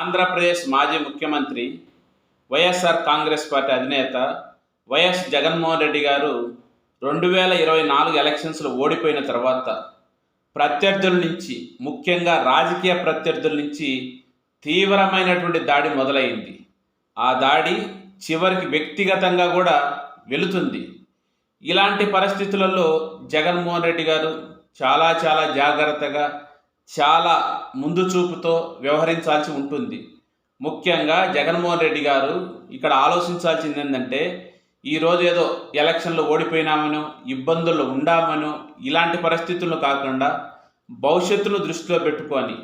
ఆంధ్రప్రదేశ్ మాజీ ముఖ్యమంత్రి వైఎస్ఆర్ కాంగ్రెస్ పార్టీ అధినేత వైఎస్ జగన్మోహన్ రెడ్డి గారు రెండు వేల ఇరవై నాలుగు ఎలక్షన్స్లో ఓడిపోయిన తర్వాత ప్రత్యర్థుల నుంచి ముఖ్యంగా రాజకీయ ప్రత్యర్థుల నుంచి తీవ్రమైనటువంటి దాడి మొదలైంది. ఆ దాడి చివరికి వ్యక్తిగతంగా కూడా వెళుతుంది. ఇలాంటి పరిస్థితులలో జగన్మోహన్ రెడ్డి గారు చాలా చాలా జాగ్రత్తగా చాలా ముందు చూపుతో వ్యవహరించాల్సి ఉంటుంది. ముఖ్యంగా జగన్మోహన్ రెడ్డి గారు ఇక్కడ ఆలోచించాల్సింది ఏంటంటే ఈరోజు ఏదో ఎలక్షన్లో ఓడిపోయినామనో ఇబ్బందుల్లో ఉండామనో ఇలాంటి పరిస్థితులు కాకుండా భవిష్యత్తును దృష్టిలో పెట్టుకొని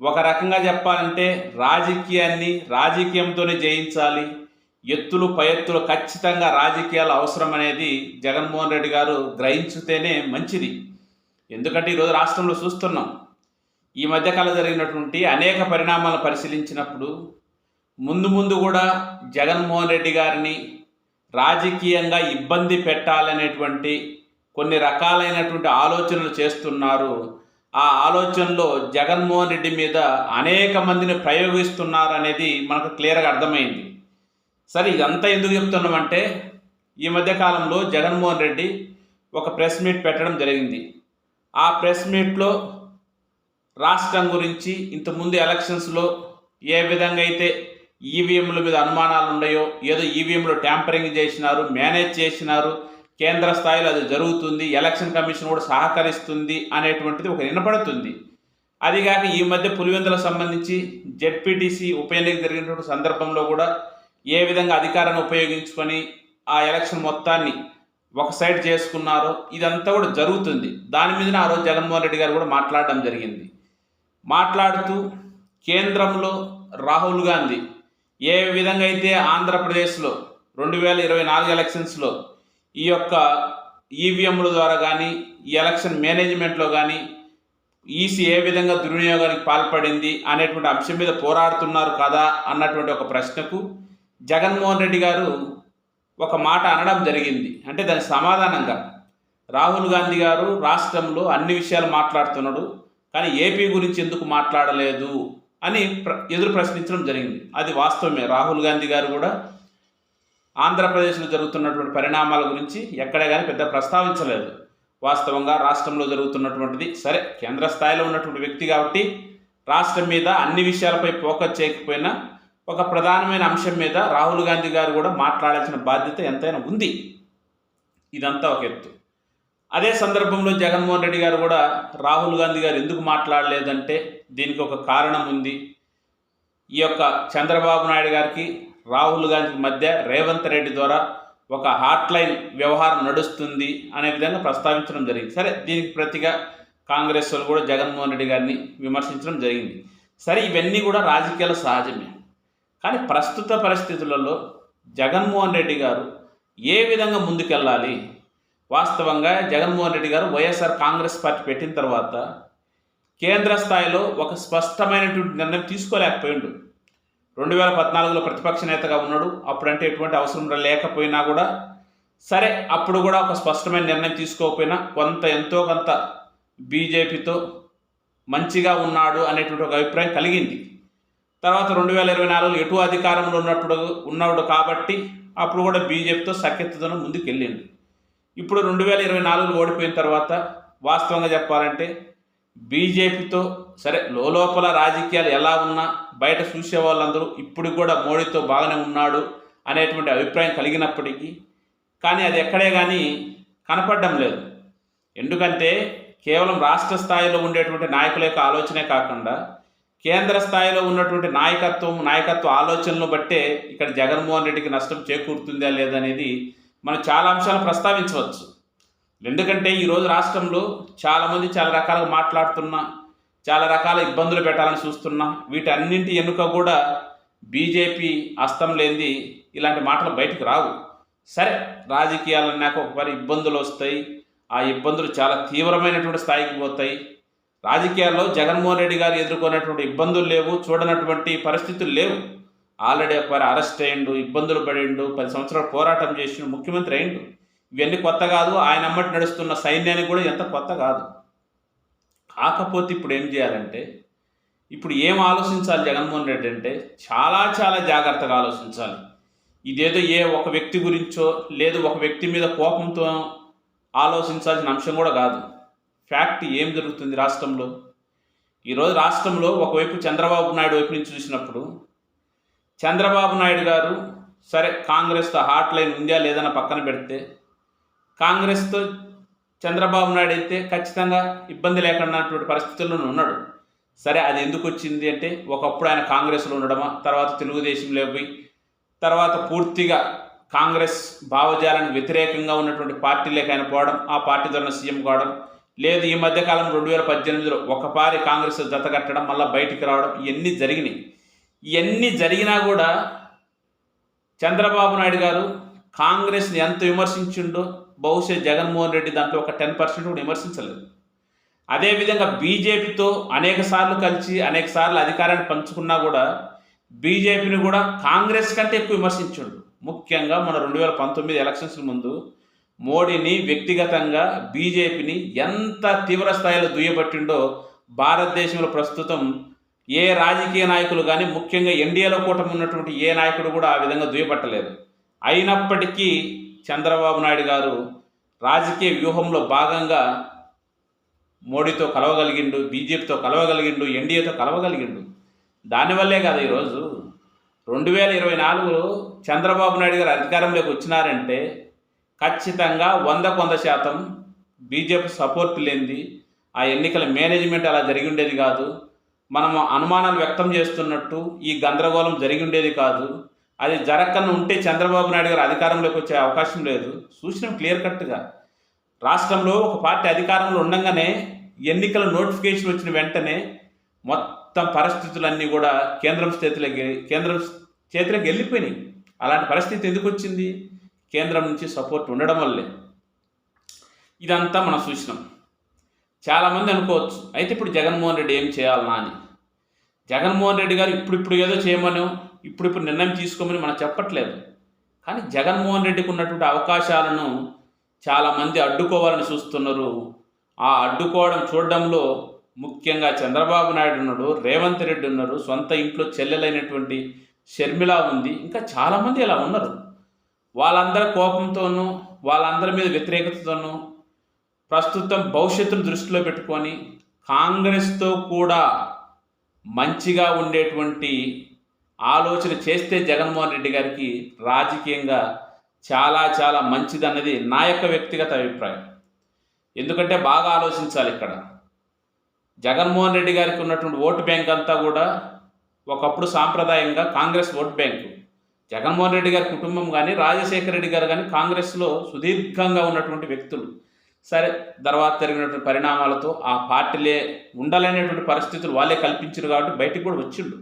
ఒక రకంగా చెప్పాలంటే రాజకీయాన్ని రాజకీయంతోనే జయించాలి. ఎత్తులు పై ఎత్తులు ఖచ్చితంగా రాజకీయాలు అవసరం అనేది జగన్మోహన్ రెడ్డి గారు గ్రహించితేనే మంచిది. ఎందుకంటే ఈరోజు రాష్ట్రంలో చూస్తున్నాం ఈ మధ్యకాలం జరిగినటువంటి అనేక పరిణామాలను పరిశీలించినప్పుడు ముందు ముందు కూడా జగన్మోహన్ రెడ్డి గారిని రాజకీయంగా ఇబ్బంది పెట్టాలనేటువంటి కొన్ని రకాలైనటువంటి ఆలోచనలు చేస్తున్నారు. ఆ ఆలోచనలో జగన్మోహన్ రెడ్డి మీద అనేక మందిని ప్రయోగిస్తున్నారు అనేది మనకు క్లియర్గా అర్థమైంది. సరే ఇదంతా ఎందుకు చెప్తున్నామంటే ఈ మధ్యకాలంలో జగన్మోహన్ రెడ్డి ఒక ప్రెస్ మీట్ పెట్టడం జరిగింది. ఆ ప్రెస్ మీట్లో రాష్ట్రం గురించి ఇంతకుముందు ఎలక్షన్స్లో ఏ విధంగా అయితే ఈవీఎంల మీద అనుమానాలు ఉన్నాయో ఏదో ఈవీఎంలో ట్యాంపరింగ్ చేసినారు మేనేజ్ చేసినారు కేంద్ర స్థాయిలో అది జరుగుతుంది ఎలక్షన్ కమిషన్ కూడా సహకరిస్తుంది అనేటువంటిది ఒక వినపడుతుంది. అదిగాక ఈ మధ్య పులివెందులకు సంబంధించి జెడ్పీటీసీ ఉప ఎన్నిక జరిగినటువంటి సందర్భంలో కూడా ఏ విధంగా అధికారాన్ని ఉపయోగించుకొని ఆ ఎలక్షన్ మొత్తాన్ని ఒక సైడ్ చేసుకున్నారో ఇదంతా కూడా జరుగుతుంది. దాని మీదనే ఆ రోజు జగన్మోహన్ రెడ్డి గారు కూడా మాట్లాడడం జరిగింది. మాట్లాడుతూ కేంద్రంలో రాహుల్ గాంధీ ఏ విధంగా అయితే ఆంధ్రప్రదేశ్లో రెండు వేల ఇరవై నాలుగు ఎలక్షన్స్లో ఈ యొక్క ఈవీఎంల ద్వారా కానీ ఈ ఎలక్షన్ మేనేజ్మెంట్లో కానీ ఈసీ ఏ విధంగా దుర్వినియోగానికి పాల్పడింది అనేటువంటి అంశం మీద పోరాడుతున్నారు కదా అన్నటువంటి ఒక ప్రశ్నకు జగన్మోహన్ రెడ్డి గారు ఒక మాట అనడం జరిగింది. అంటే దాని సమాధానంగా రాహుల్ గాంధీ గారు రాష్ట్రంలో అన్ని విషయాలు మాట్లాడుతున్నాడు. కానీ ఏపీ గురించి ఎందుకు మాట్లాడలేదు అని ప్ర ఎదురు ప్రశ్నించడం జరిగింది. అది వాస్తవమే. రాహుల్ గాంధీ గారు కూడా ఆంధ్రప్రదేశ్లో జరుగుతున్నటువంటి పరిణామాల గురించి ఎక్కడ కానీ పెద్ద ప్రస్తావించలేదు. వాస్తవంగా రాష్ట్రంలో జరుగుతున్నటువంటిది సరే కేంద్ర స్థాయిలో ఉన్నటువంటి వ్యక్తి కాబట్టి రాష్ట్రం మీద అన్ని విషయాలపై ఫోకస్ చేయకపోయినా ఒక ప్రధానమైన అంశం మీద రాహుల్ గాంధీ గారు కూడా మాట్లాడాల్సిన బాధ్యత ఎంతైనా ఉంది. ఇదంతా ఒక ఎత్తు. అదే సందర్భంలో జగన్మోహన్ రెడ్డి గారు కూడా రాహుల్ గాంధీ గారు ఎందుకు మాట్లాడలేదంటే దీనికి ఒక కారణం ఉంది. ఈ యొక్క చంద్రబాబు నాయుడు గారికి రాహుల్ గాంధీకి మధ్య రేవంత్ రెడ్డి ద్వారా ఒక హాట్లైన్ వ్యవహారం నడుస్తుంది అనే విధంగా ప్రస్తావించడం జరిగింది. సరే దీనికి ప్రతిగా కాంగ్రెస్ వాళ్ళు కూడా జగన్మోహన్ రెడ్డి గారిని విమర్శించడం జరిగింది. సరే ఇవన్నీ కూడా రాజకీయాల సహజమే. కానీ ప్రస్తుత పరిస్థితులలో జగన్మోహన్ రెడ్డి గారు ఏ విధంగా ముందుకెళ్ళాలి? వాస్తవంగా జగన్మోహన్ రెడ్డి గారు వైఎస్ఆర్ కాంగ్రెస్ పార్టీ పెట్టిన తర్వాత కేంద్ర స్థాయిలో ఒక స్పష్టమైనటువంటి నిర్ణయం తీసుకోలేకపోయిండు. రెండు వేల పద్నాలుగులో ప్రతిపక్ష నేతగా ఉన్నాడు. అప్పుడంటే ఎటువంటి అవసరం లేకపోయినా కూడా సరే అప్పుడు కూడా ఒక స్పష్టమైన నిర్ణయం తీసుకోకపోయినా కొంత ఎంతో కొంత బీజేపీతో మంచిగా ఉన్నాడు అనేటువంటి ఒక అభిప్రాయం కలిగింది. తర్వాత రెండు వేల ఇరవై నాలుగులో ఎటు అధికారంలో ఉన్నప్పుడు ఉన్నాడు కాబట్టి అప్పుడు కూడా బీజేపీతో సఖ్యతతో ముందుకు వెళ్ళిండు ఇప్పుడు రెండు వేల ఇరవై నాలుగులో ఓడిపోయిన తర్వాత వాస్తవంగా చెప్పాలంటే బీజేపీతో సరే లోపల రాజకీయాలు ఎలా ఉన్నా బయట చూసే వాళ్ళందరూ ఇప్పుడు కూడా మోడీతో బాగానే ఉన్నాడు అనేటువంటి అభిప్రాయం కలిగినప్పటికీ కానీ అది ఎక్కడే కానీ కనపడడం లేదు. ఎందుకంటే కేవలం రాష్ట్ర స్థాయిలో ఉండేటువంటి నాయకుల యొక్క ఆలోచనే కాకుండా కేంద్ర స్థాయిలో ఉన్నటువంటి నాయకత్వం నాయకత్వ ఆలోచనలు బట్టే ఇక్కడ జగన్మోహన్ రెడ్డికి నష్టం చేకూరుతుందా లేదనేది మనం చాలా అంశాలు ప్రస్తావించవచ్చు. ఎందుకంటే ఈరోజు రాష్ట్రంలో చాలామంది చాలా రకాలుగా మాట్లాడుతున్నా చాలా రకాల ఇబ్బందులు పెట్టాలని చూస్తున్నా వీటన్నింటి ఎన్నుక కూడా బీజేపీ అస్తం లేనిది ఇలాంటి మాటలు బయటకు రావు. సరే రాజకీయాలు అన్నాక ఒకసారి ఇబ్బందులు వస్తాయి. ఆ ఇబ్బందులు చాలా తీవ్రమైనటువంటి స్థాయికి పోతాయి. రాజకీయాల్లో జగన్మోహన్ రెడ్డి గారు ఎదుర్కొన్నటువంటి ఇబ్బందులు లేవు చూడనటువంటి పరిస్థితులు లేవు. ఆల్రెడీ ఒకసారి అరెస్ట్ అయ్యిండు ఇబ్బందులు పడిండు పది సంవత్సరాలు పోరాటం చేసిండు ముఖ్యమంత్రి అయిండు ఇవన్నీ కొత్త కాదు ఆయన అమ్మటి నడుస్తున్న సైన్యానికి కూడా ఎంత కొత్త కాదు. కాకపోతే ఇప్పుడు ఏం చేయాలంటే ఇప్పుడు ఏం ఆలోచించాలి జగన్మోహన్ రెడ్డి అంటే చాలా చాలా జాగ్రత్తగా ఆలోచించాలి. ఇదేదో ఏ ఒక వ్యక్తి గురించో లేదు ఒక వ్యక్తి మీద కోపంతో ఆలోచించాల్సిన అంశం కూడా కాదు. ఫ్యాక్ట్ ఏం జరుగుతుంది రాష్ట్రంలో? ఈరోజు రాష్ట్రంలో ఒకవైపు చంద్రబాబు నాయుడు వైపు నుంచి చూసినప్పుడు చంద్రబాబు నాయుడు గారు సరే కాంగ్రెస్తో హాట్ లైన్ ఉందా లేదన్న పక్కన పెడితే కాంగ్రెస్తో చంద్రబాబు నాయుడు అయితే ఖచ్చితంగా ఇబ్బంది లేకుండా పరిస్థితుల్లో ఉన్నాడు. సరే అది ఎందుకు వచ్చింది అంటే ఒకప్పుడు ఆయన కాంగ్రెస్లో ఉండడమా తర్వాత తెలుగుదేశంలో పోయి తర్వాత పూర్తిగా కాంగ్రెస్ భావజాలానికి వ్యతిరేకంగా ఉన్నటువంటి పార్టీలోకి ఆయన పోవడం ఆ పార్టీ ద్వారా సీఎం కావడం లేదు ఈ మధ్యకాలం రెండు వేల పద్దెనిమిదిలో ఒకపారి కాంగ్రెస్ జతకట్టడం మళ్ళీ బయటికి రావడం ఇవన్నీ జరిగినాయి. ఇవన్నీ జరిగినా కూడా చంద్రబాబు నాయుడు గారు కాంగ్రెస్ని ఎంత విమర్శించిండో బహుశా జగన్మోహన్ రెడ్డి దాంట్లో ఒక టెన్ పర్సెంట్ కూడా విమర్శించలేదు. అదేవిధంగా బీజేపీతో అనేక సార్లు కలిసి అనేక సార్లు అధికారాన్ని పంచుకున్నా కూడా బీజేపీని కూడా కాంగ్రెస్ కంటే ఎక్కువ విమర్శించుండు. ముఖ్యంగా మన రెండు వేల పంతొమ్మిది ఎలక్షన్స్ ముందు మోడీని వ్యక్తిగతంగా బీజేపీని ఎంత తీవ్ర స్థాయిలో దుయ్యబట్టిండో భారతదేశంలో ప్రస్తుతం ఏ రాజకీయ నాయకులు కానీ ముఖ్యంగా ఎన్డీఏలో కూటమి ఉన్నటువంటి ఏ నాయకుడు కూడా ఆ విధంగా దుయ్యబట్టలేదు. అయినప్పటికీ చంద్రబాబు నాయుడు గారు రాజకీయ వ్యూహంలో భాగంగా మోడీతో కలవగలిగిండు బీజేపీతో కలవగలిగిండు ఎన్డీఏతో కలవగలిగిండు. దానివల్లే కదా ఈరోజు. రెండు వేల ఇరవై నాలుగులో చంద్రబాబు నాయుడు గారు అధికారంలోకి వచ్చినారంటే ఖచ్చితంగా వంద కొంద శాతం బీజేపీ సపోర్ట్ లేనిది ఆ ఎన్నికల మేనేజ్మెంట్ అలా జరిగి ఉండేది కాదు. మనము అనుమానాలు వ్యక్తం చేస్తున్నట్టు ఈ గందరగోళం జరిగి ఉండేది కాదు. అది జరగకుండా ఉంటే చంద్రబాబు నాయుడు గారు అధికారంలోకి వచ్చే అవకాశం లేదు. సూచన క్లియర్ కట్గా. రాష్ట్రంలో ఒక పార్టీ అధికారంలో ఉండగానే ఎన్నికల నోటిఫికేషన్ వచ్చిన వెంటనే మొత్తం పరిస్థితులన్నీ కూడా కేంద్రం చేతిలోకి కేంద్రం చేతిలోకి వెళ్ళిపోయినాయి. అలాంటి పరిస్థితి ఎందుకు వచ్చింది? కేంద్రం నుంచి సపోర్ట్ ఉండడం వల్లే. ఇదంతా మనం చూసినాం చాలామంది అనుకోవచ్చు అయితే ఇప్పుడు జగన్మోహన్ రెడ్డి ఏం చేయాలనా అని. జగన్మోహన్ రెడ్డి గారు ఇప్పుడు ఇప్పుడు ఏదో చేయమని ఇప్పుడు ఇప్పుడు నిర్ణయం తీసుకోమని మనం చెప్పట్లేదు. కానీ జగన్మోహన్ రెడ్డికి ఉన్నటువంటి అవకాశాలను చాలామంది అడ్డుకోవాలని చూస్తున్నారు. ఆ అడ్డుకోవడం చూడడంలో ముఖ్యంగా చంద్రబాబు నాయుడు ఉన్నాడు రేవంత్ రెడ్డి ఉన్నారు సొంత ఇంట్లో చెల్లెలైనటువంటి షర్మిల ఉంది ఇంకా చాలామంది ఇలా ఉన్నారు. వాళ్ళందరి కోపంతోనూ వాళ్ళందరి మీద వ్యతిరేకతతోనూ ప్రస్తుతం భవిష్యత్తును దృష్టిలో పెట్టుకొని కాంగ్రెస్తో కూడా మంచిగా ఉండేటువంటి ఆలోచన చేస్తే జగన్మోహన్ రెడ్డి గారికి రాజకీయంగా చాలా చాలా మంచిదన్నది నా యొక్క వ్యక్తిగత అభిప్రాయం. ఎందుకంటే బాగా ఆలోచించాలి ఇక్కడ. జగన్మోహన్ రెడ్డి గారికి ఉన్నటువంటి ఓటు బ్యాంక్ అంతా కూడా ఒకప్పుడు సాంప్రదాయంగా కాంగ్రెస్ ఓట్ బ్యాంకు. జగన్మోహన్ రెడ్డి గారి కుటుంబం కానీ రాజశేఖర రెడ్డి గారు కానీ కాంగ్రెస్లో సుదీర్ఘంగా ఉన్నటువంటి వ్యక్తులు. సరే తర్వాత జరిగినటువంటి పరిణామాలతో ఆ పార్టీలే ఉండలేనటువంటి పరిస్థితులు వాళ్ళే కల్పించారు కాబట్టి బయటికి కూడా వచ్చిండు.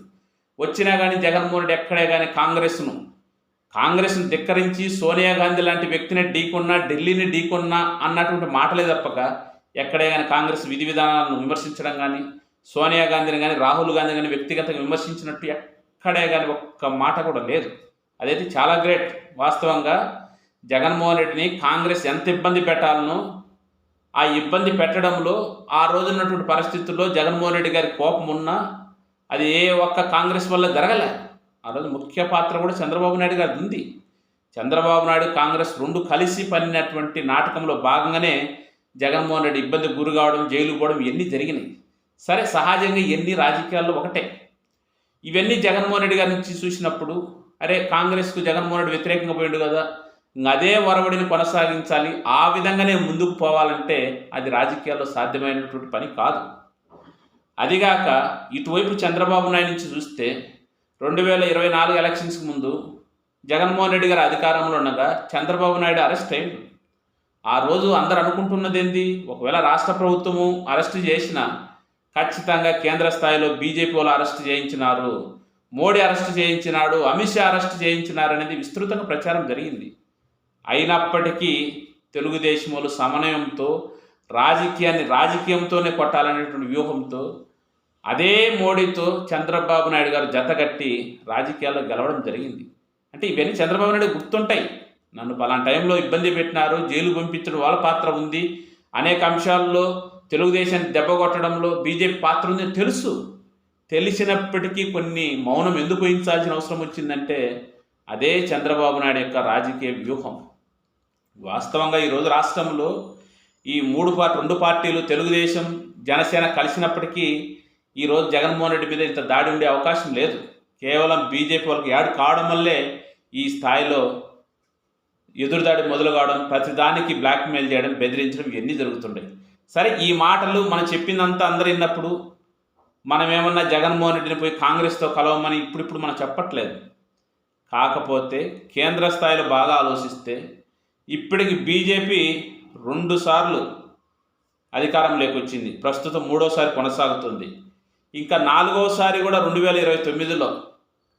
వచ్చినా కానీ జగన్మోహన్ రెడ్డి ఎక్కడే కానీ కాంగ్రెస్ను కాంగ్రెస్ను ధిక్కరించి సోనియా గాంధీ లాంటి వ్యక్తిని ఢీకొన్నా ఢిల్లీని ఢీకొన్నా అన్నటువంటి మాటలే తప్పక ఎక్కడే కానీ కాంగ్రెస్ విధి విధానాలను విమర్శించడం కానీ సోనియా గాంధీని కానీ రాహుల్ గాంధీ కానీ వ్యక్తిగతంగా విమర్శించినట్టు ఎక్కడే కానీ ఒక్క మాట కూడా లేదు. అదైతే చాలా గ్రేట్. వాస్తవంగా జగన్మోహన్ రెడ్డిని కాంగ్రెస్ ఎంత ఇబ్బంది పెట్టాలనో ఆ ఇబ్బంది పెట్టడంలో ఆ రోజు ఉన్నటువంటి పరిస్థితుల్లో జగన్మోహన్ రెడ్డి గారి కోపం ఉన్నా అది ఏ ఒక్క కాంగ్రెస్ వల్ల జరగలే. ఆ రోజు ముఖ్య పాత్ర కూడా చంద్రబాబు నాయుడు గారిది ఉంది. చంద్రబాబు నాయుడు కాంగ్రెస్ రెండు కలిసి పనినటువంటి నాటకంలో భాగంగానే జగన్మోహన్ రెడ్డి ఇబ్బంది గురి కావడం జైలు పోవడం ఇవన్నీ జరిగినాయి. సరే సహజంగా ఇవన్నీ రాజకీయాల్లో ఒకటే. ఇవన్నీ జగన్మోహన్ రెడ్డి గారి నుంచి చూసినప్పుడు అరే కాంగ్రెస్కు జగన్మోహన్ రెడ్డి వ్యతిరేకంగా పోయిండు కదా అదే వరవడిని కొనసాగించాలి. ఆ విధంగానే ముందుకు పోవాలంటే అది రాజకీయాల్లో సాధ్యమైనటువంటి పని కాదు. అదిగాక ఇటువైపు చంద్రబాబు నాయుడు నుంచి చూస్తే రెండు వేల ఇరవై నాలుగు ఎలక్షన్స్కి ముందు జగన్మోహన్ రెడ్డి గారు అధికారంలో ఉండగా చంద్రబాబు నాయుడు అరెస్ట్ అయింది ఆ రోజు అందరు అనుకుంటున్నది ఏంది? ఒకవేళ రాష్ట్ర ప్రభుత్వము అరెస్ట్ చేసినా ఖచ్చితంగా కేంద్ర స్థాయిలో బీజేపీ వాళ్ళు అరెస్ట్ చేయించినారు. మోడీ అరెస్ట్ చేయించినాడు అమిత్ షా అరెస్ట్ చేయించినారు అనేది విస్తృతంగా ప్రచారం జరిగింది. అయినప్పటికీ తెలుగుదేశం వాళ్ళు సమన్వయంతో రాజకీయాన్ని రాజకీయంతోనే కొట్టాలనేటువంటి వ్యూహంతో అదే మోడీతో చంద్రబాబు నాయుడు గారు జతగట్టి రాజకీయాల్లో గెలవడం జరిగింది. అంటే ఇవన్నీ చంద్రబాబు నాయుడు గుర్తుంటాయి. నన్ను పలానా టైంలో ఇబ్బంది పెట్టినారు జైలు పంపించడం వాళ్ళ పాత్ర ఉంది. అనేక అంశాల్లో తెలుగుదేశాన్ని దెబ్బ కొట్టడంలో బీజేపీ పాత్ర ఉందని తెలుసు. తెలిసినప్పటికీ కొన్ని మౌనం ఎందుకు వహించాల్సిన అవసరం వచ్చిందంటే అదే చంద్రబాబు నాయుడు యొక్క రాజకీయ వ్యూహం. వాస్తవంగా ఈరోజు రాష్ట్రంలో ఈ మూడు పార్టీ రెండు పార్టీలు తెలుగుదేశం జనసేన కలిసినప్పటికీ ఈరోజు జగన్మోహన్ రెడ్డి మీద ఇంత దాడి ఉండే అవకాశం లేదు. కేవలం బీజేపీ వాళ్ళకి యాడ్ కావడం వల్లే ఈ స్థాయిలో ఎదురుదాడి మొదలు కావడం ప్రతిదానికి బ్లాక్మెయిల్ చేయడం బెదిరించడం ఇవన్నీ జరుగుతుంటాయి సరే ఈ మాటలు మనం చెప్పిందంతా అందరు విన్నప్పుడు మనం ఏమన్నా జగన్మోహన్ రెడ్డిని పోయి కాంగ్రెస్తో కలవమని ఇప్పుడిప్పుడు మనం చెప్పట్లేదు. కాకపోతే కేంద్ర స్థాయిలో బాగా ఆలోచిస్తే ఇప్పటికి బీజేపీ రెండు సార్లు అధికారంలోకి వచ్చింది ప్రస్తుతం మూడోసారి కొనసాగుతుంది. ఇంకా నాలుగోసారి కూడా రెండు వేల ఇరవై తొమ్మిదిలో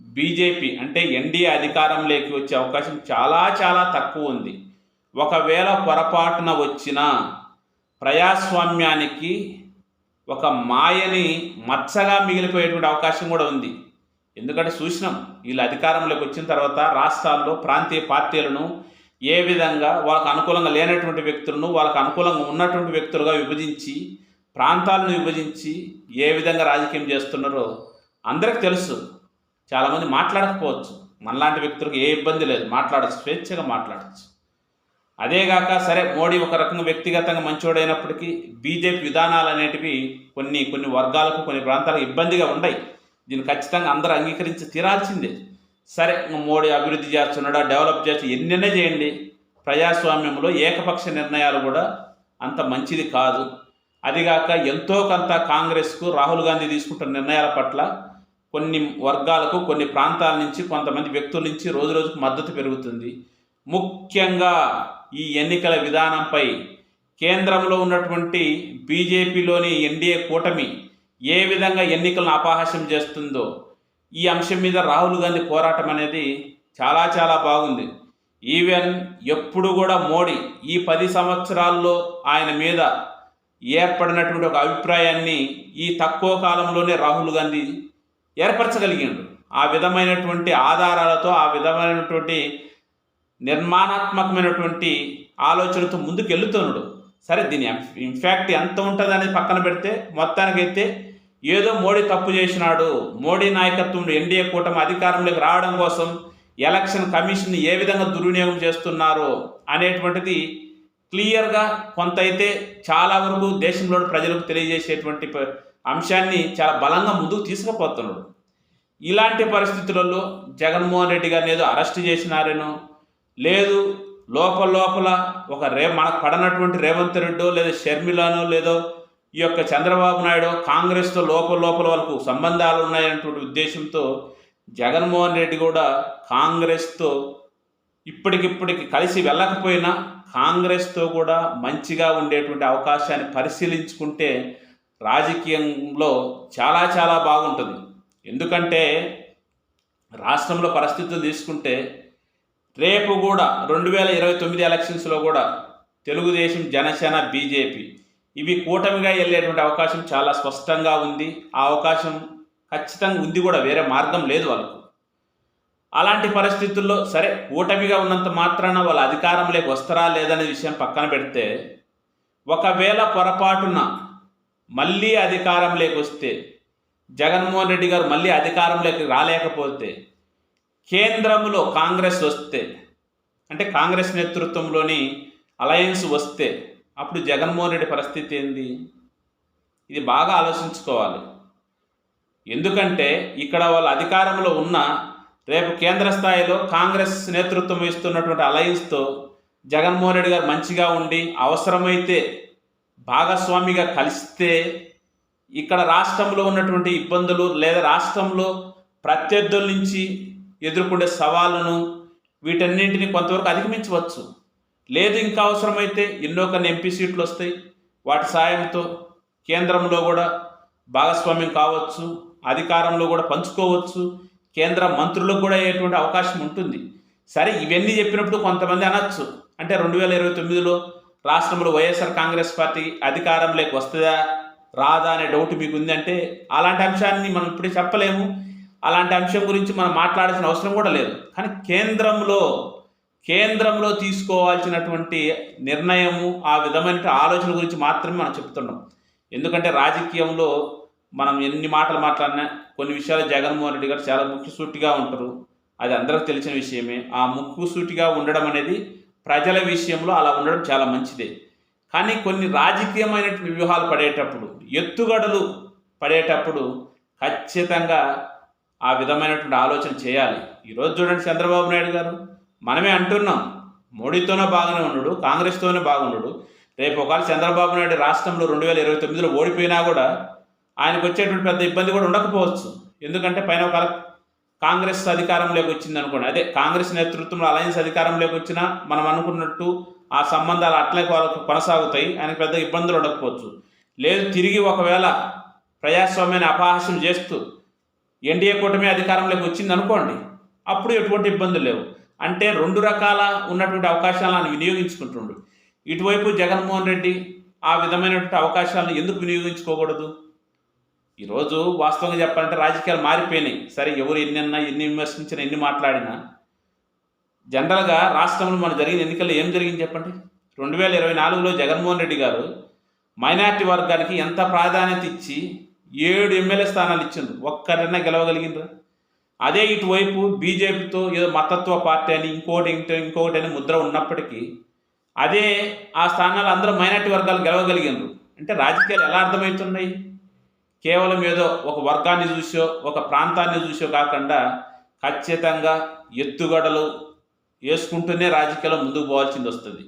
బీజేపీ అంటే ఎన్డీఏ అధికారంలోకి వచ్చే అవకాశం చాలా చాలా తక్కువ ఉంది. ఒకవేళ పొరపాటున వచ్చిన ప్రజాస్వామ్యానికి ఒక మాయని మచ్చగా మిగిలిపోయేటువంటి అవకాశం కూడా ఉంది. ఎందుకంటే చూసినాం వీళ్ళు అధికారంలోకి వచ్చిన తర్వాత రాష్ట్రాల్లో ప్రాంతీయ పార్టీలను ఏ విధంగా వాళ్ళకు అనుకూలంగా లేనటువంటి వ్యక్తులను వాళ్ళకు అనుకూలంగా ఉన్నటువంటి వ్యక్తులుగా విభజించి ప్రాంతాలను విభజించి ఏ విధంగా రాజకీయం చేస్తున్నారో అందరికి తెలుసు. చాలామంది మాట్లాడకపోవచ్చు. మనలాంటి వ్యక్తులకు ఏ ఇబ్బంది లేదు. మాట్లాడచ్చు. స్వేచ్ఛగా మాట్లాడచ్చు. అదేగాక సరే మోడీ ఒక రకంగా వ్యక్తిగతంగా మంచోడైనప్పటికీ బీజేపీ విధానాలు అనేటివి కొన్ని కొన్ని వర్గాలకు కొన్ని ప్రాంతాలకు ఇబ్బందిగా ఉన్నాయి దీన్ని ఖచ్చితంగా అందరూ అంగీకరించి తీరాల్సిందే. సరే మోడీ అభివృద్ధి చేస్తున్నాడా డెవలప్ చేస్తూ ఎన్నెన్నే చేయండి. ప్రజాస్వామ్యంలో ఏకపక్ష నిర్ణయాలు కూడా అంత మంచిది కాదు. అదిగాక ఎంతో కొంత కాంగ్రెస్కు రాహుల్ గాంధీ తీసుకుంటున్న నిర్ణయాల పట్ల కొన్ని వర్గాలకు కొన్ని ప్రాంతాల నుంచి కొంతమంది వ్యక్తుల నుంచి రోజు రోజుకు మద్దతు పెరుగుతుంది. ముఖ్యంగా ఈ ఎన్నికల విధానంపై కేంద్రంలో ఉన్నటువంటి బీజేపీలోని ఎన్డీఏ కూటమి ఏ విధంగా ఎన్నికలను అపహాస్యం చేస్తుందో ఈ అంశం మీద రాహుల్ గాంధీ పోరాటం అనేది చాలా చాలా బాగుంది. ఈవెన్ ఎప్పుడు కూడా మోడీ ఈ పది సంవత్సరాల్లో ఆయన మీద ఏర్పడినటువంటి ఒక అభిప్రాయాన్ని ఈ తక్కువ కాలంలోనే రాహుల్ గాంధీ ఏర్పరచగలిగాడు. ఆ విధమైనటువంటి ఆధారాలతో ఆ విధమైనటువంటి నిర్మాణాత్మకమైనటువంటి ఆలోచనతో ముందుకు వెళ్తున్నాడు సరే దీని ఇన్ఫ్యాక్ట్ ఎంత ఉంటుంది అనేది పక్కన పెడితే మొత్తానికైతే ఏదో మోడీ తప్పు చేసినాడు మోడీ నాయకత్వంలో ఎన్డీఏ కూటమి అధికారంలోకి రావడం కోసం ఎలక్షన్ కమిషన్ ఏ విధంగా దుర్వినియోగం చేస్తున్నారో అనేటువంటిది క్లియర్గా కొంత అయితే చాలా వరకు దేశంలోని ప్రజలకు తెలియజేసేటువంటి అంశాన్ని చాలా బలంగా ముందుకు తీసుకుపోతున్నాడు. ఇలాంటి పరిస్థితులలో జగన్మోహన్ రెడ్డి గారిని ఏదో అరెస్ట్ చేసినారేనో లేదు లోపల లోపల ఒక రే మనకు పడనటువంటి రేవంత్ రెడ్డో లేదా షర్మిలానో లేదో ఈ యొక్క చంద్రబాబు నాయుడు కాంగ్రెస్తో లోపల లోపల వాళ్ళకు సంబంధాలు ఉన్నాయనేటువంటి ఉద్దేశంతో జగన్మోహన్ రెడ్డి కూడా కాంగ్రెస్తో ఇప్పటికిప్పటికి కలిసి వెళ్ళకపోయినా కాంగ్రెస్తో కూడా మంచిగా ఉండేటువంటి అవకాశాన్ని పరిశీలించుకుంటే రాజకీయంలో చాలా చాలా బాగుంటుంది. ఎందుకంటే రాష్ట్రంలో పరిస్థితులు తీసుకుంటే రేపు కూడా రెండు వేల ఇరవై తొమ్మిది ఎలక్షన్స్లో కూడా తెలుగుదేశం జనసేన బీజేపీ ఇవి కూటమిగా వెళ్ళేటువంటి అవకాశం చాలా స్పష్టంగా ఉంది. ఆ అవకాశం ఖచ్చితంగా ఉంది కూడా వేరే మార్గం లేదు వాళ్ళకు. అలాంటి పరిస్థితుల్లో సరే కూటమిగా ఉన్నంత మాత్రాన వాళ్ళ అధికారంలోకి వస్తారా లేదనే విషయం పక్కన పెడితే ఒకవేళ పొరపాటున మళ్ళీ అధికారంలోకి వస్తే జగన్మోహన్ రెడ్డి గారు మళ్ళీ అధికారంలోకి రాలేకపోతే కేంద్రంలో కాంగ్రెస్ వస్తే అంటే కాంగ్రెస్ నేతృత్వంలోని అలయన్స్ వస్తే అప్పుడు జగన్మోహన్ రెడ్డి పరిస్థితి ఏంది? ఇది బాగా ఆలోచించుకోవాలి. ఎందుకంటే ఇక్కడ వాళ్ళ అధికారంలో ఉన్న రేపు కేంద్ర స్థాయిలో కాంగ్రెస్ నేతృత్వం ఇస్తున్నటువంటి అలయన్స్తో జగన్మోహన్ రెడ్డి గారు మంచిగా ఉండి అవసరమైతే భాగస్వామిగా కలిస్తే ఇక్కడ రాష్ట్రంలో ఉన్నటువంటి ఇబ్బందులు లేదా రాష్ట్రంలో ప్రత్యర్థుల నుంచి ఎదుర్కొనే సవాళ్ళను వీటన్నింటినీ కొంతవరకు అధిగమించవచ్చు. లేదు ఇంకా అవసరమైతే ఎన్నో కొన్ని ఎంపీ సీట్లు వస్తాయి. వాటి సాయంతో కేంద్రంలో కూడా భాగస్వామ్యం కావచ్చు అధికారంలో కూడా పంచుకోవచ్చు కేంద్ర మంత్రులకు కూడా అయ్యేటువంటి అవకాశం ఉంటుంది. సరే ఇవన్నీ చెప్పినప్పుడు కొంతమంది అనొచ్చు. అంటే రెండు వేల ఇరవై తొమ్మిదిలో రాష్ట్రంలో వైఎస్ఆర్ కాంగ్రెస్ పార్టీ అధికారంలోకి వస్తుందా రాదా అనే డౌట్ మీకు ఉందంటే అలాంటి అంశాన్ని మనం ఇప్పుడే చెప్పలేము. అలాంటి అంశం గురించి మనం మాట్లాడాల్సిన అవసరం కూడా లేదు. కానీ కేంద్రంలో కేంద్రంలో తీసుకోవాల్సినటువంటి నిర్ణయము ఆ విధమైన ఆలోచన గురించి మాత్రమే మనం చెప్తున్నాం. ఎందుకంటే రాజకీయంలో మనం ఎన్ని మాటలు మాట్లాడినా కొన్ని విషయాలు జగన్మోహన్ రెడ్డి గారు చాలా ముక్కుసూటిగా ఉంటారు. అది అందరికి తెలిసిన విషయమే. ఆ ముక్కుసూటిగా ఉండడం అనేది ప్రజల విషయంలో అలా ఉండడం చాలా మంచిదే. కానీ కొన్ని రాజకీయమైనటువంటి వ్యూహాలు పడేటప్పుడు ఎత్తుగడలు పడేటప్పుడు ఖచ్చితంగా ఆ విధమైనటువంటి ఆలోచన చేయాలి. ఈరోజు చూడండి చంద్రబాబు నాయుడు గారు. మనమే అంటున్నాం. మోడీతోనే బాగానే ఉన్నాడు కాంగ్రెస్తోనే బాగుండడు. రేపు ఒకవేళ చంద్రబాబు నాయుడు రాష్ట్రంలో రెండు వేల ఇరవై తొమ్మిదిలో ఓడిపోయినా కూడా ఆయనకు వచ్చేటువంటి పెద్ద ఇబ్బంది కూడా ఉండకపోవచ్చు. ఎందుకంటే పైన ఒక కాంగ్రెస్ అధికారంలోకి వచ్చింది అనుకోండి అదే కాంగ్రెస్ నేతృత్వంలో అలయన్స్ అధికారంలోకి వచ్చినా మనం అనుకున్నట్టు ఆ సంబంధాలు అట్లే కొనసాగుతాయి. ఆయనకు పెద్ద ఇబ్బందులు ఉండకపోవచ్చు. లేదు తిరిగి ఒకవేళ ప్రజాస్వామ్యాన్ని అపహాస్యం చేస్తూ ఎన్డీఏ కూటమి అధికారంలోకి వచ్చింది అనుకోండి అప్పుడు ఎటువంటి ఇబ్బందులు లేవు. అంటే రెండు రకాల ఉన్నటువంటి అవకాశాలను వినియోగించుకుంటుండు. ఇటువైపు జగన్మోహన్ రెడ్డి ఆ విధమైనటువంటి అవకాశాలను ఎందుకు వినియోగించుకోకూడదు? ఈరోజు వాస్తవంగా చెప్పాలంటే రాజకీయాలు మారిపోయినాయి. సరే ఎవరు ఎన్ని అన్నా ఎన్ని విమర్శించినా ఎన్ని మాట్లాడినా. జనరల్గా రాష్ట్రంలో మన జరిగిన ఎన్నికల్లో ఏం జరిగింది చెప్పండి? రెండు వేల ఇరవై నాలుగులో జగన్మోహన్ రెడ్డి గారు మైనార్టీ వర్గానికి ఎంత ప్రాధాన్యత ఇచ్చి ఏడు ఎమ్మెల్యే స్థానాలు ఇచ్చిండ్రు? ఒక్కరైనా గెలవగలిగిండ్రు? అదే ఇటువైపు బీజేపీతో ఏదో మతత్వ పార్టీ అని ఇంకోటి ఇంకో ఇంకోటి అని ముద్ర ఉన్నప్పటికీ అదే ఆ స్థానాలు అందరూ మైనార్టీ వర్గాలు గెలవగలిగినారు. అంటే రాజకీయాలు ఎలా అర్థమవుతున్నాయి? కేవలం ఏదో ఒక వర్గాన్ని చూసో ఒక ప్రాంతాన్ని చూసో కాకుండా ఖచ్చితంగా ఎత్తుగడలు వేసుకుంటూనే రాజకీయాల్లో ముందుకు పోవాల్సింది వస్తుంది.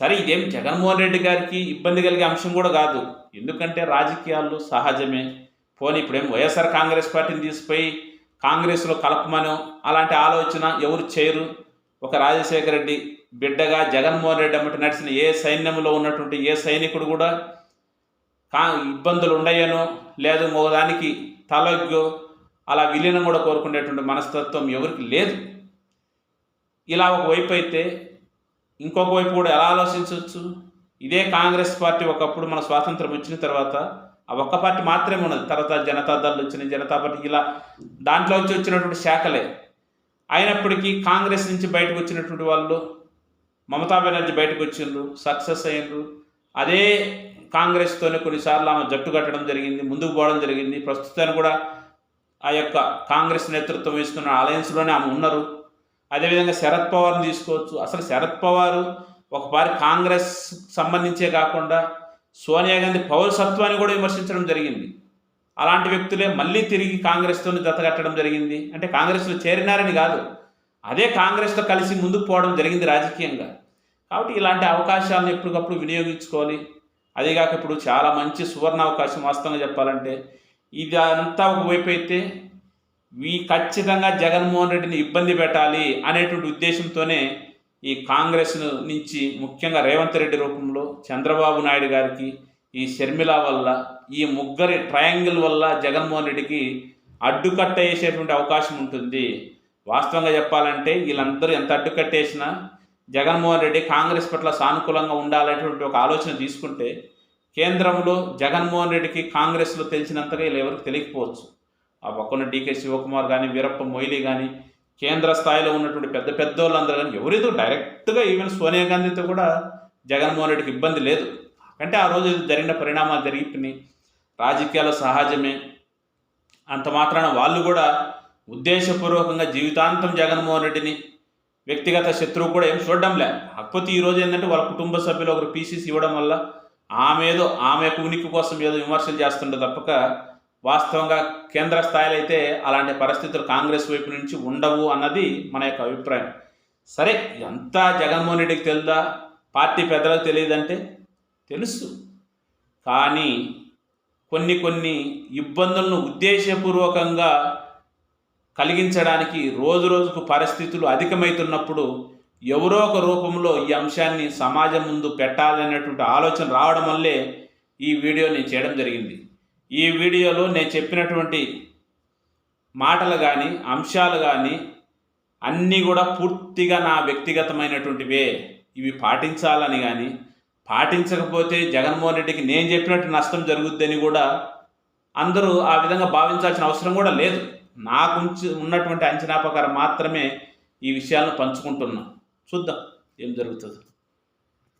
సరే ఇదేం జగన్మోహన్ రెడ్డి గారికి ఇబ్బంది కలిగే అంశం కూడా కాదు. ఎందుకంటే రాజకీయాల్లో సహజమే. పోనీ ఇప్పుడేం వైఎస్ఆర్ కాంగ్రెస్ పార్టీని తీసిపోయి కాంగ్రెస్లో కలపమనో అలాంటి ఆలోచన ఎవరు చేయరు. ఒక రాజశేఖర రెడ్డి బిడ్డగా జగన్మోహన్ రెడ్డి అమ్మటి నడిచిన ఏ సైన్యంలో ఉన్నటువంటి ఏ సైనికుడు కూడా కా ఇబ్బందులు ఉండయనో లేదు మోదానికి తలగ్గో అలా విలీనం కూడా కోరుకునేటువంటి మనస్తత్వం ఎవరికి లేదు. ఇలా ఒకవైపు అయితే ఇంకొక వైపు కూడా ఎలా ఆలోచించవచ్చు ఇదే కాంగ్రెస్ పార్టీ ఒకప్పుడు మన స్వాతంత్రం వచ్చిన తర్వాత ఆ ఒక్క పార్టీ మాత్రమే ఉన్నది. తర్వాత జనతా వచ్చినాయి జనతా పార్టీ ఇలా దాంట్లో వచ్చి వచ్చినటువంటి శాఖలే. అయినప్పటికీ కాంగ్రెస్ నుంచి బయటకు వచ్చినటువంటి వాళ్ళు మమతా బెనర్జీ బయటకు వచ్చిండ్రు సక్సెస్ అయ్యిండ్రు. అదే కాంగ్రెస్తోనే కొన్నిసార్లు ఆమె జట్టు కట్టడం జరిగింది ముందుకు పోవడం జరిగింది. ప్రస్తుతాన్ని కూడా ఆ యొక్క కాంగ్రెస్ నేతృత్వం ఇస్తున్న అలయన్స్లోనే ఆమె ఉన్నారు. అదేవిధంగా శరద్ పవార్ని తీసుకోవచ్చు. అసలు శరద్ పవార్ ఒకసారి కాంగ్రెస్ సంబంధించే కాకుండా సోనియా గాంధీ పౌరసత్వాన్ని కూడా విమర్శించడం జరిగింది. అలాంటి వ్యక్తులే మళ్ళీ తిరిగి కాంగ్రెస్తో జతకట్టడం జరిగింది. అంటే కాంగ్రెస్లో చేరినారని కాదు. అదే కాంగ్రెస్తో కలిసి ముందుకు పోవడం జరిగింది రాజకీయంగా. కాబట్టి ఇలాంటి అవకాశాలను ఎప్పటికప్పుడు వినియోగించుకోవాలి. అదేగాక ఇప్పుడు చాలా మంచి సువర్ణ అవకాశం వాస్తవంగా చెప్పాలంటే ఇది అంతా ఒకవైపు అయితే ఈ ఖచ్చితంగా జగన్మోహన్ రెడ్డిని ఇబ్బంది పెట్టాలి అనేటువంటి ఉద్దేశంతోనే ఈ కాంగ్రెస్ నుంచి ముఖ్యంగా రేవంత్ రెడ్డి రూపంలో చంద్రబాబు నాయుడు గారికి ఈ షర్మిల వల్ల ఈ ముగ్గురి ట్రయాంగిల్ వల్ల జగన్మోహన్ రెడ్డికి అడ్డుకట్ట వేసేటువంటి అవకాశం ఉంటుంది. వాస్తవంగా చెప్పాలంటే వీళ్ళందరూ ఎంత అడ్డుకట్టేసినా జగన్మోహన్ రెడ్డి కాంగ్రెస్ పట్ల సానుకూలంగా ఉండాలనేటువంటి ఒక ఆలోచన తీసుకుంటే కేంద్రంలో జగన్మోహన్ రెడ్డికి కాంగ్రెస్లో తెలిసినంతగా వీళ్ళు ఎవరికి తెలియకపోవచ్చు. ఆ పక్కన డీకే శివకుమార్ కానీ వీరప్ప మొయిలీ కానీ కేంద్ర స్థాయిలో ఉన్నటువంటి పెద్ద పెద్ద వాళ్ళందరూ కానీ డైరెక్ట్గా ఈవెన్ సోనియా గాంధీతో కూడా జగన్మోహన్ రెడ్డికి ఇబ్బంది లేదు. అంటే ఆ రోజు జరిగిన పరిణామాలు జరిగిపోయినాయి రాజకీయాలు సహజమే. అంత మాత్రాన వాళ్ళు కూడా ఉద్దేశపూర్వకంగా జీవితాంతం జగన్మోహన్ రెడ్డిని వ్యక్తిగత శత్రువు కూడా ఏం చూడడం లే. కాకపోతే ఈ రోజు ఏంటంటే వాళ్ళ కుటుంబ సభ్యులు ఒకరు పీసీసీ ఇవ్వడం వల్ల ఆమె ఏదో ఆమె ఉనికి కోసం ఏదో విమర్శలు చేస్తుండే తప్పక వాస్తవంగా కేంద్ర స్థాయిలో అయితే అలాంటి పరిస్థితులు కాంగ్రెస్ వైపు నుంచి ఉండవు అన్నది మన యొక్క అభిప్రాయం. సరే ఎంత జగన్మోహన్ రెడ్డికి తెలుదా? పార్టీ పెద్దలకు తెలియదంటే? తెలుసు. కానీ కొన్ని కొన్ని ఇబ్బందులను ఉద్దేశపూర్వకంగా కలిగించడానికి రోజు రోజుకు పరిస్థితులు అధికమవుతున్నప్పుడు ఎవరో ఒక రూపంలో ఈ అంశాన్ని సమాజం ముందు పెట్టాలనేటువంటి ఆలోచన రావడం వల్లే ఈ వీడియో నేను చేయడం జరిగింది. ఈ వీడియోలో నేను చెప్పినటువంటి మాటలు కానీ అంశాలు కానీ అన్నీ కూడా పూర్తిగా నా వ్యక్తిగతమైనటువంటివే. ఇవి పాటించాలని కానీ పాటించకపోతే జగన్మోహన్ రెడ్డికి నేను చెప్పినట్టు నష్టం జరుగుద్దని కూడా అందరూ ఆ విధంగా భావించాల్సిన అవసరం కూడా లేదు. నాకు ఉన్నటువంటి అంచనా ప్రకారం మాత్రమే ఈ విషయాలను పంచుకుంటున్నాం. చూద్దాం ఏం జరుగుతుందో.